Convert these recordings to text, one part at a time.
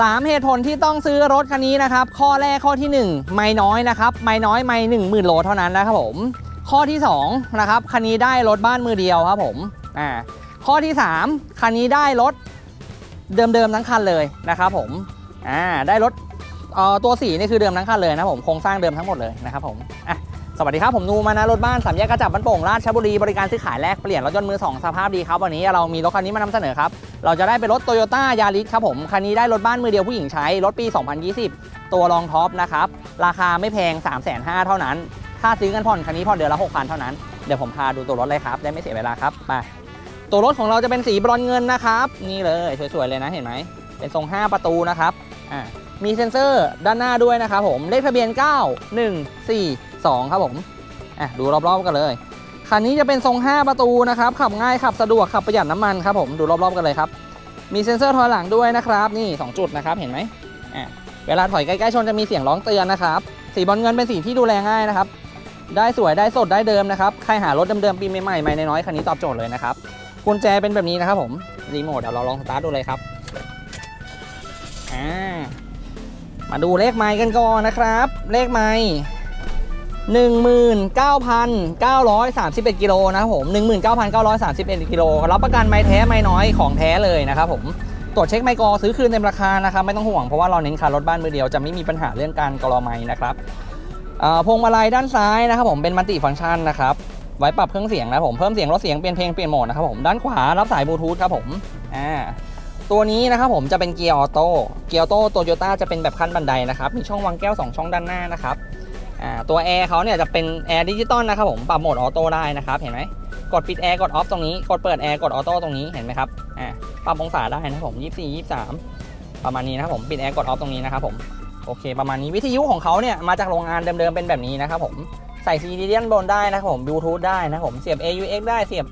สามเหตุผลที่ต้องซื้อรถคันนี้นะครับ ข้อแรกข้อที่หนึ่งไม่น้อยนะครับ ไม่น้อยไม่หนึ่งหมื่นโลเท่านั้นนะครับผม ข้อที่สองนะครับคันนี้ได้รถบ้านมือเดียวครับผมอ่าข้อที่สามคันนี้ได้รถเดิมๆทั้งคันเลยนะครับผมอ่าได้รถเอ่อตัวสีนี่คือเดิมทั้งคันเลยนะผมโครงสร้างเดิมทั้งหมดเลยนะครับผมอะ สวัสดีครับ ผมนูมานะรถบ้านสามแยกกระจับบ้านโป่งราชบุรี บริการซื้อขายแลกเปลี่ยนรถยนต์มือสองสภาพดีครับ วันนี้เรามีรถคันนี้มานำเสนอครับ เราจะได้เป็นรถโตโยต้ายาริสครับผม คันนี้ได้รถบ้านมือเดียวผู้หญิงใช้ รถปี 2020 ตัวรองท็อปนะครับ ราคาไม่แพง 3 5 0 0 0เท่านั้นถ้าซื้อกันผ่อนคันนี้ผ่อนเดือนละ6,000เท่านั้น เดี๋ยวผมพาดูตัวรถเลยครับได้ไม่เสียเวลาครับไปตัวรถของเราจะเป็นสีบรอนเงินนะครับนี่เลยสวยๆเลยนะเห็นไหมเป็นทรง 5 ประตูนะครับอ่ามีเซ็นเซอร์ด้านหน้าด้วยนะครับผมเลขทะเบียน 9 1 4 2 ครับผมอะดูรอบๆกันเลย คันนี้จะเป็นทรง 5 ประตูนะครับ ขับง่ายขับสะดวกขับประหยัดน้ำมันครับผมดูรอบๆกันเลยครับ มีเซ็นเซอร์ถอยหลังด้วยนะครับนี่ 2 จุดนะครับเห็นไหมอะเวลาถอยใกล้ๆชนจะมีเสียงร้องเตือนนะครับสีบอลเงินเป็นสีที่ดูแลง่ายนะครับได้สวยได้สดได้เดิมนะครับใครหารถเดิมๆปีใหม่ๆไม่น้อยๆคันนี้ตอบโจทย์เลยนะครับกุญแจเป็นแบบนี้นะครับผมรีโมทเดี๋ยวเราลองสตาร์ทดูเลยครับอ่ามาดูเลขไม้กันก่อนนะครับ เลขไม้ 19,931 กิโลนะครับผม 19,931 กิโลรับประกันไม้แท้ไม้น้อยของแท้เลยนะครับผมตรวจเช็คไมกอซื้อคืนเต็มราคานะครับไม่ต้องห่วงเพราะว่าเราเน้นขายรถบ้านมือเดียวจะไม่มีปัญหาเรื่องการกรอไม้นะครับพวงมาลัยด้านซ้ายนะครับผมเป็นมัลติฟังก์ชันนะครับไว้ปรับเครื่องเสียงนะผมเพิ่มเสียงลดเสียงเปลี่ยนเพลงเปลี่ยนโหมดนะครับผมด้านขวารับสายบลูทูธครับผมอ่าตัวนี้นะครับผมจะเป็นเกียร์ออโต้เกียร์ออโต้โตโยต้าจะเป็นแบบขั้นบันไดนะครับมีช่องวางแก้ว 2 ช่องด้านหน้านะครับ ตัวแอร์เขาเนี่ยจะเป็นแอร์ดิจิตอลนะครับผมปรับโหมดออโต้ได้นะครับเห็นไหมกดปิดแอร์กดออฟตรงนี้กดเปิดแอร์กดออโต้ตรงนี้เห็นไหมครับอ่าปรับองศาได้นะครับผม24 23 ประมาณนี้นะครับผมปิดแอร์กดออฟตรงนี้นะครับผมโอเค ประมาณนี้วิทยุของเขาเนี่ยมาจากโรงงานเดิมๆเป็นแบบนี้นะครับผมใส่ซีดีด้านบนได้นะครับผมบลูทูธได้นะครับผมเสียบ AUX ได้เสียบ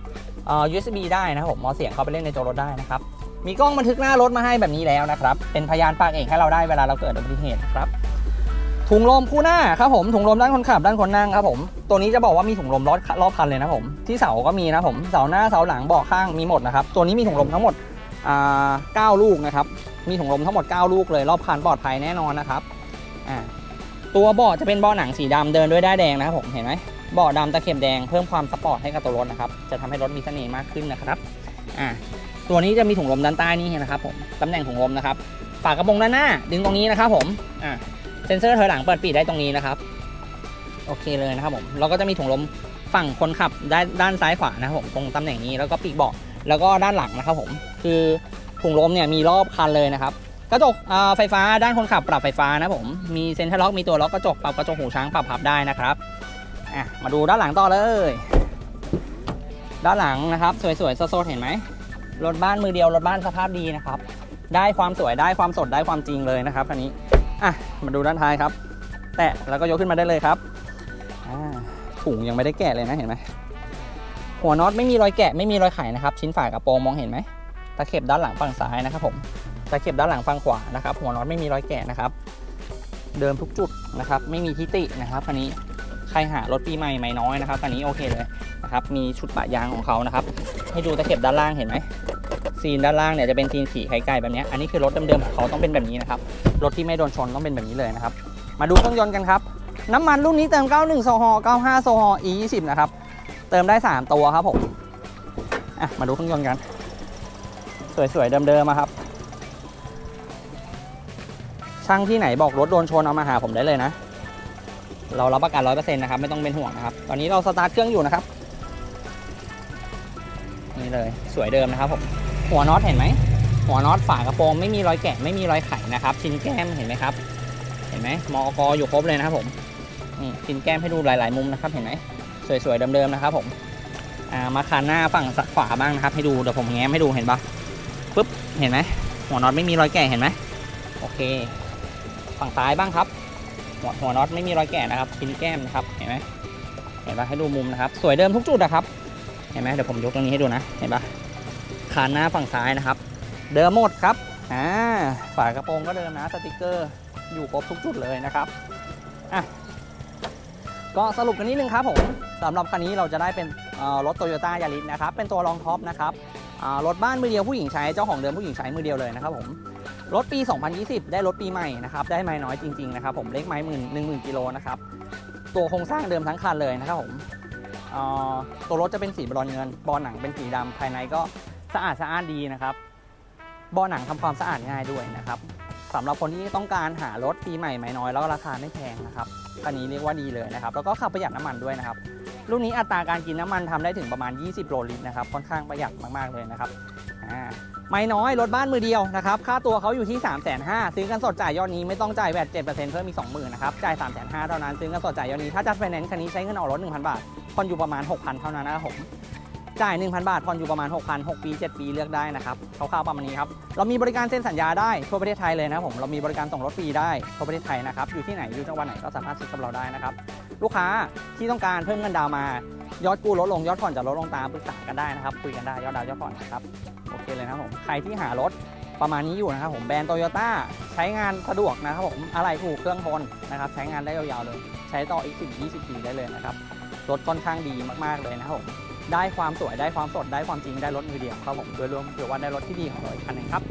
เอ่อ USB ได้นะครับผมเอาเสียงเข้าไปเล่นในตัวรถได้นะครับมีกล้องบันทึกหน้ารถมาให้แบบนี้แล้วนะครับเป็นพยานปากเอกให้เราได้เวลาเราเกิดอุบัติเหตุครับ ถุงลมคู่หน้าครับผมถุงลมด้านคนขับด้านคนนั่งครับผมตัวนี้จะบอกว่ามีถุงลมรอบรอบคันเลยนะผมที่เสาก็มีนะผมเสาหน้าเสาหลังเบาะข้างมีหมดนะครับตัวนี้มีถุงลมทั้งหมดอ่าเก้าลูกนะครับมีถุงลมทั้งหมด 9 ลูกเลยรอบคันปลอดภัยแน่นอนนะครับอ่าตัวเบาะจะเป็นเบาะหนังสีดำเดินด้วยด้ายแดงนะครับผมเห็นไหมเบาะดำตะเข็บแดงเพิ่มความสปอร์ตให้กับตัวรถนะครับจะทำให้รถมีเสน่ห์มากขึ้นนะครับอ่าตัวนี้จะมีถุงลมด้านใต้นี่นะครับผมตำแหน่งถุงลมนะครับฝากระโปรงด้านหน้าดึงตรงนี้นะครับผมอ่า เซ็นเซอร์ถอยหลังเปิดปิดได้ตรงนี้นะครับ โอเคเลยนะครับผมเราก็จะมีถุงลมฝั่งคนขับด้านด้านซ้ายขวานะครับผมตรงตำแหน่งนี้แล้วก็ปีกเบาะแล้วก็ด้านหลังนะครับผมคือถุงลมเนี่ยมีรอบคันเลยนะครับกระจกไฟฟ้าด้านคนขับปรับไฟฟ้านะผมมีเซ็นทรัลล็อกมีตัวล็อกกระจกปรับกระจกหูช้างปรับพับได้นะครับอะมาดูด้านหลังต่อเลย ด้านหลังนะครับ สวยๆโซดๆเห็นไหมรถบ้านมือเดียวรถบ้านสภาพดีนะครับ ได้ความสวยได้ความสดได้ความจริงเลยนะครับคันนี้ อะมาดูด้านท้ายครับ แตะแล้วก็ยกขึ้นมาได้เลยครับถุงยังไม่ได้แกะเลยนะเห็นไหมหัวน็อตไม่มีรอยแกะไม่มีรอยไขนะครับ ชิ้นฝากระโปรงมองเห็นไหมตะเข็บด้านหลังฝั่งซ้ายนะครับผมตะเข็บด้านหลังฝั่งขวานะครับ หัวน็อตไม่มีรอยแกะนะครับ เดิมทุกจุดนะครับ ไม่มีทิตินะครับคันนี้ใครหารถปีใหม่ไม่น้อยนะครับคันนี้โอเคเลยนะครับ มีชุดปะยางของเขานะครับ ให้ดูตะเข็บด้านล่างเห็นไหม ซีนด้านล่างเนี่ยจะเป็นซีนสีไข่ไก่แบบนี้อันนี้คือรถเดิมๆของเขาต้องเป็นแบบนี้นะครับรถที่ไม่โดนชนต้องเป็นแบบนี้เลยนะครับ มาดูเครื่องยนต์กันครับน้ำมันรุ่นนี้เติม 91โซฮอล์95โซฮอล์ E20 นะครับเติมได้ 3 ตัวครับผมอะมาดูเครื่องยนต์กัน สวยๆเดิมๆครับ ช่างที่ไหนบอกรถโดนชนเอามาหาผมได้เลยนะ เรารับประกัน 100%นะครับไม่ต้องเป็นห่วงนะครับ ตอนนี้เราสตาร์ทเครื่องอยู่นะครับนี่เลยสวยเดิมนะครับผม หัวน็อตเห็นไหม หัวน็อตฝากระโปรงไม่มีรอยแกะไม่มีรอยไขนะครับชิ้นแก้มเห็นไหมครับ เห็นไหมมอกอยู่ครบเลยนะครับผมนี่ชิ้นแก้มให้ดูหลาย ๆ มุมนะครับ เห็นไหมสวย ๆ เดิม ๆ นะครับผมมาคันหน้าฝั่งขวาบ้างนะครับ ให้ดูเดี๋ยวผมแง้มให้ดูเห็นปะปุ๊บเห็นไหมหัวน็อตไม่มีรอยแกะเห็นไหมโอเค ฝั่งซ้ายบ้างครับ หัวหัวน็อตไม่มีรอยแกะนะครับชิ้นแก้มนะครับเห็นไหมเห็นปะให้ดูมุมนะครับ สวยเดิมทุกจุดนะครับ เห็นไหมเดี๋ยวผมยกตรงนี้ให้ดูนะ เห็นปะ คานหน้าฝั่งซ้ายนะครับ เดิมหมดครับอ่าฝากระโปรงก็เดิมนะสติกเกอร์อยู่ครบทุกจุดเลยนะครับอะก็สรุปกันนิดนึงครับผมสำหรับคันนี้เราจะได้เป็นรถโตโยต้ายาริสนะครับ เป็นตัวรองท็อปนะครับรถบ้านมือเดียวผู้หญิงใช้เจ้าของเดิมผู้หญิงใช้มือเดียวเลยนะครับผมรถปี 2020 ได้รถปีใหม่นะครับได้ไม้น้อยจริงๆนะครับผมเลขไม้หมื่นหนึ่งหมื่นกิโลนะครับตัวโครงสร้างเดิมทั้งคันเลยนะครับผมตัวรถจะเป็นสีบรอนเงินบอหนังเป็นสีดำภายในก็ สะอาดสะอ้านดีนะครับบอหนังทำความสะอาดง่ายด้วยนะครับสำหรับคนที่ต้องการหารถปีใหม่ไม้น้อยแล้วราคาไม่แพงนะครับคันนี้เรียกว่าดีเลยนะครับ แล้วก็ขับประหยัดน้ำมันด้วยนะครับรุ่นนี้อัตราการกินน้ำมันทำได้ถึงประมาณ 20 โลลิตรนะครับค่อนข้างประหยัดมากๆเลยนะครับไม่น้อยรถบ้านมือเดียวนะครับค่าตัวเขาอยู่ที่ 3 5 0 0 0ซื้อกันสดจ่ายยอดนี้ไม่ต้องจ่ายแวด7%เพิ่มมี20,000นะครับจ่าย3 5 0 0 0เท่านั้นซื้อกันสดจ่ายยอดนี้ถ้าจัดไฟแนนซ์คันนี้ใช้เงินออกรถ1,000 บาทผ่อนอยู่ประมาณ 6,000 เท่านั้นนะครับผม จ่าย 1,000 บาทผ่อนอยู่ประมาณ 6,000 6ปี 7 ปีเลือกได้นะครับคร่าวๆประมาณนี้ครับ เรามีบริการเซ็นสัญญาได้ทั่วประเทศไทยเลยนะผม เรามีบริการส่งรถฟรีได้ทั่วประเทศไทยนะครับ อยู่ที่ไหน อยู่จังหวัดไหนก็สามารถซื้อกับเราได้นะครับ ลูกค้าที่ต้องการเพิ่มเงินดาวมา ยอดกู้ลดลง ยอดผ่อนจะลดลงตามปรึกษากันได้นะครับ คุยกันได้ ยอดดาวยอดผ่อนนะครับ โอเคเลยนะผม ใครที่หารถประมาณนี้อยู่นะครับผม แบรนด์โตโยต้าใช้งานสะดวกนะครับผม อะไรถูกเครื่องทนนะครับ ใช้งานได้ยาวๆเลย ใช้ต่ออีก10 20ปีได้เลยนะครับ รถค่อนข้างดีมากๆเลยนะครับผม ได้ความสวยได้ความสดได้ความจริงได้รถมือเดียวครับผมโดยรวมถือว่าได้รถที่ดีของเราอีกคันหนึงครับ